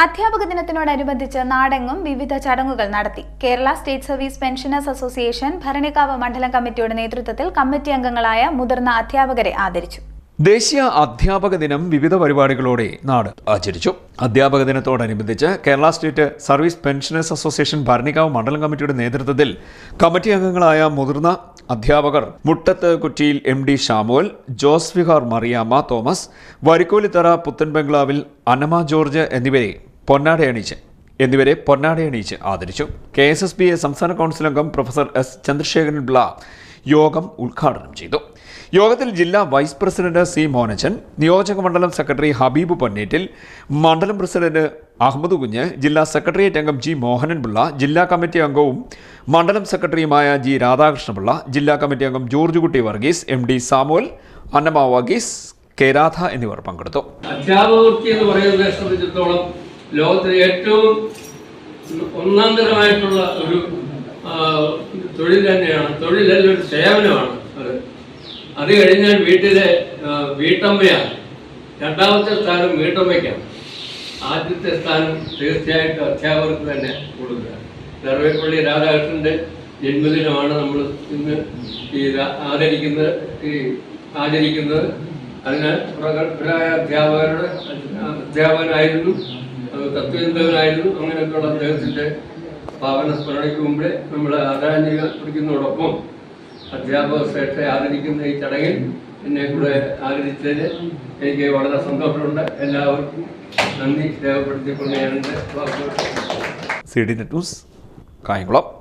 അധ്യാപക ദിനത്തിനോടനുബന്ധിച്ച് നാടെങ്ങും വിവിധ ചടങ്ങുകൾ നടത്തി. Kerala state service pensioners association Bharanikkavu മണ്ഡലം കമ്മിറ്റിയുടെ നേതൃത്വത്തിൽ കമ്മിറ്റി അംഗങ്ങളായ മുതിർന്ന അധ്യാപകരെ ആദരിച്ചു. ദേശീയ അധ്യാപക ദിനം വിവിധ പരിപാടികളോടെ നാട് ആചരിച്ചു. അധ്യാപക ദിനത്തോടനുബന്ധിച്ച് Kerala state service pensioners association Bharanikavu മണ്ഡലം കമ്മിറ്റിയുടെ നേതൃത്വത്തിൽ കമ്മിറ്റി അംഗങ്ങളായ മുതിർന്ന അധ്യാപകർ മുട്ടത്ത് കുറ്റിയിൽ M D Shamuel Jose Vihar Mariamma Thomas വരിക്കോലിത്തറ പുത്തൻ ബംഗ്ലാവിൽ അനമ ജോർജ് എന്നിവരെ പൊന്നാടയണിച്ച് എന്നിവരെ പൊന്നാടയണിയിച്ച് ആദരിച്ചു. K S S B A സംസ്ഥാന കൗൺസിൽ അംഗം പ്രൊഫസർ എസ് ചന്ദ്രശേഖരൻ പിള്ള യോഗം ഉദ്ഘാടനം ചെയ്തു. യോഗത്തിൽ ജില്ലാ വൈസ് പ്രസിഡന്റ് സി മോനച്ചൻ നിയോജക മണ്ഡലം സെക്രട്ടറി ഹബീബ് പൊന്നേറ്റിൽ മണ്ഡലം പ്രസിഡന്റ് അഹമ്മദ് കുഞ്ഞ് ജില്ലാ സെക്രട്ടേറിയറ്റ് അംഗം ജി മോഹനൻപിള്ള ജില്ലാ കമ്മിറ്റി അംഗവും മണ്ഡലം സെക്രട്ടറിയുമായ ജി രാധാകൃഷ്ണപിള്ള ജില്ലാ കമ്മിറ്റി അംഗം George Kutty Varghese M D Samuel Annama Varghese K Radha എന്നിവർ പങ്കെടുത്തു. അധ്യാപകവൃത്തി എന്ന് പറയുന്നതിനെ സംബന്ധിച്ചിടത്തോളം ലോകത്തിലെ ഏറ്റവും ഒന്നാം തരമായിട്ടുള്ള ഒരു തൊഴിൽ തന്നെയാണ്. തൊഴിലല്ല ഒരു സേവനമാണ്. അത് കഴിഞ്ഞാൽ വീട്ടിലെ വീട്ടമ്മയാണ്. രണ്ടാമത്തെ സ്ഥാനം വീട്ടമ്മയ്ക്കാണ്. ആദ്യത്തെ സ്ഥാനം തീർച്ചയായിട്ടും അധ്യാപകർക്ക് തന്നെ കൊടുക്കുക. സർവേപ്പള്ളി രാധാകൃഷ്ണന്റെ ജന്മദിനമാണ് നമ്മൾ ഇന്ന് ഈ ആദരിക്കുന്നത് ഈ ആചരിക്കുന്നത്. അതിന് പ്രഗത്ഭരായ അധ്യാപകരുടെ അധ്യാപകനായിരുന്നു തത്വചിന്തകനായിരുന്നു. അങ്ങനെയൊക്കെയുള്ള അദ്ദേഹത്തിന്റെ ഭാവന സ്മരണയ്ക്ക് മുമ്പേ നമ്മൾ ആദരാഞ്ജലി കുറിക്കുന്നതോടൊപ്പം അധ്യാപക ശ്രേഷ്ഠയെ ആദരിക്കുന്ന ഈ ചടങ്ങിൽ എന്നെ കൂടെ ആദരിച്ചതിന് എനിക്ക് വളരെ സന്തോഷമുണ്ട്. എല്ലാവർക്കും നന്ദി രേഖപ്പെടുത്തിക്കൊണ്ട് ഞാൻ എന്റെ വാക്കുകൾ. C D news Kayamkulam.